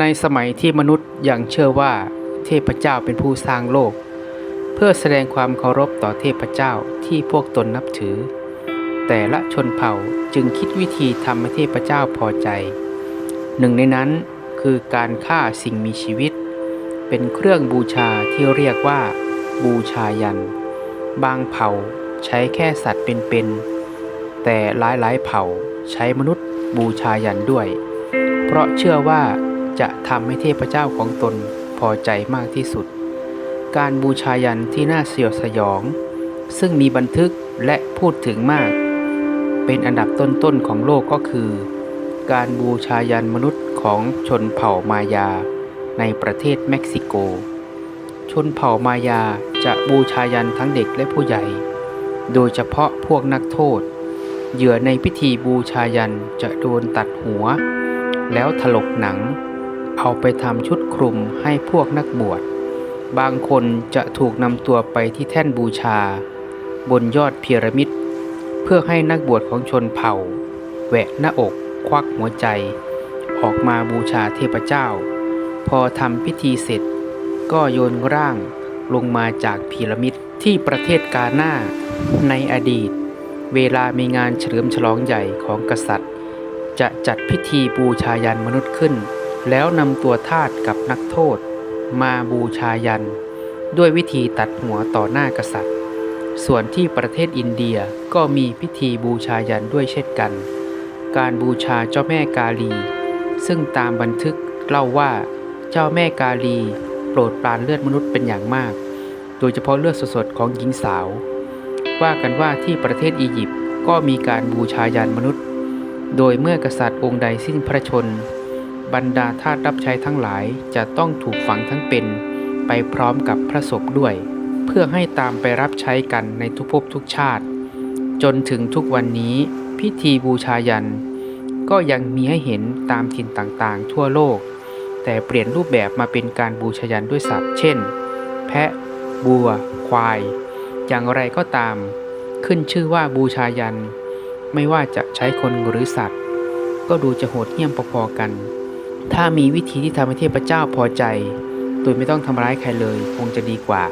ในสมัยที่มนุษย์ยังเชื่อว่าเทพเจ้าเป็นผู้สร้างโลก เพื่อแสดงความเคารพต่อเทพเจ้าที่พวกตนนับถือ แต่ละชนเผ่าจึงคิดวิธีทำให้เทพเจ้าพอใจ หนึ่งในนั้นคือการฆ่าสิ่งมีชีวิต เป็นเครื่องบูชาที่เรียกว่า บูชายัน บางเผ่าใช้แค่สัตว์เป็นๆแต่หลายๆเผ่าใช้มนุษย์บูชายันด้วย เพราะเชื่อว่า จะทำให้เทพเจ้าของตนพอใจมากที่สุด การบูชายันที่น่าเสียวสยอง ซึ่งมีบันทึกและพูดถึงมาก เป็นอันดับต้นๆของโลกก็คือ การบูชายันมนุษย์ของชนเผ่ามายา ในประเทศเม็กซิโก ชนเผ่ามายาจะบูชายันทั้งเด็กและผู้ใหญ่ โดยเฉพาะพวกนักโทษ เหยื่อในพิธีบูชายันจะโดนตัดหัวแล้วถลกหนัง เอาไปทำชุดคลุมให้พวกนักบวช บางคนจะถูกนำตัวไปที่แท่นบูชา บนยอดพีระมิด เพื่อให้นักบวชของชนเผ่า แหวกหน้าอก ควักหัวใจ ออกมาบูชาเทพเจ้า พอทำพิธีเสร็จ ก็โยนร่างลงมาจากพีระมิดที่ประเทศกาหน้า ในอดีต เวลามีงานเฉลิมฉลองใหญ่ของกษัตริย์ จะจัดพิธีบูชายันมนุษย์ขึ้น แล้วนำตัวทาสกับนักโทษ มาบูชายัน ด้วยวิธีตัดหัวต่อหน้ากษัตริย์ ส่วนที่ประเทศอินเดียก็มีพิธีบูชายันด้วยเช่นกัน การบูชาเจ้าแม่กาลี ซึ่งตามบันทึกเล่าว่าเจ้าแม่กาลี โปรดปรานเลือดมนุษย์เป็นอย่างมาก โดยเฉพาะเลือดสดๆของหญิงสาว ว่ากันว่าที่ประเทศอียิปต์ก็มีการบูชายันมนุษย์ โดยเมื่อกษัตริย์องค์ใดสิ้นพระชน บรรดาทาสรับใช้ทั้งหลายจะต้องถูกฝังทั้งเป็น ไปพร้อมกับพระศพด้วย เพื่อให้ตามไปรับใช้กันในทุกภพทุกชาติ จนถึงทุกวันนี้พิธีบูชายัน ก็ยังมีให้เห็นตามถิ่นต่างๆ ทั่วโลก แต่เปลี่ยนรูปแบบมาเป็นการบูชายันด้วยสัตว์ เช่น แพะบัว ควาย อย่างไรก็ตาม ขึ้นชื่อว่าบูชายัน ไม่ว่าจะใช้คนหรือสัตว์ ก็ดูจะโหดเหี้ยมพอๆกัน ถ้ามีวิธีที่ทำให้เทพเจ้าพอใจ โดยไม่ต้องทำร้ายใครเลยคงจะดีกว่า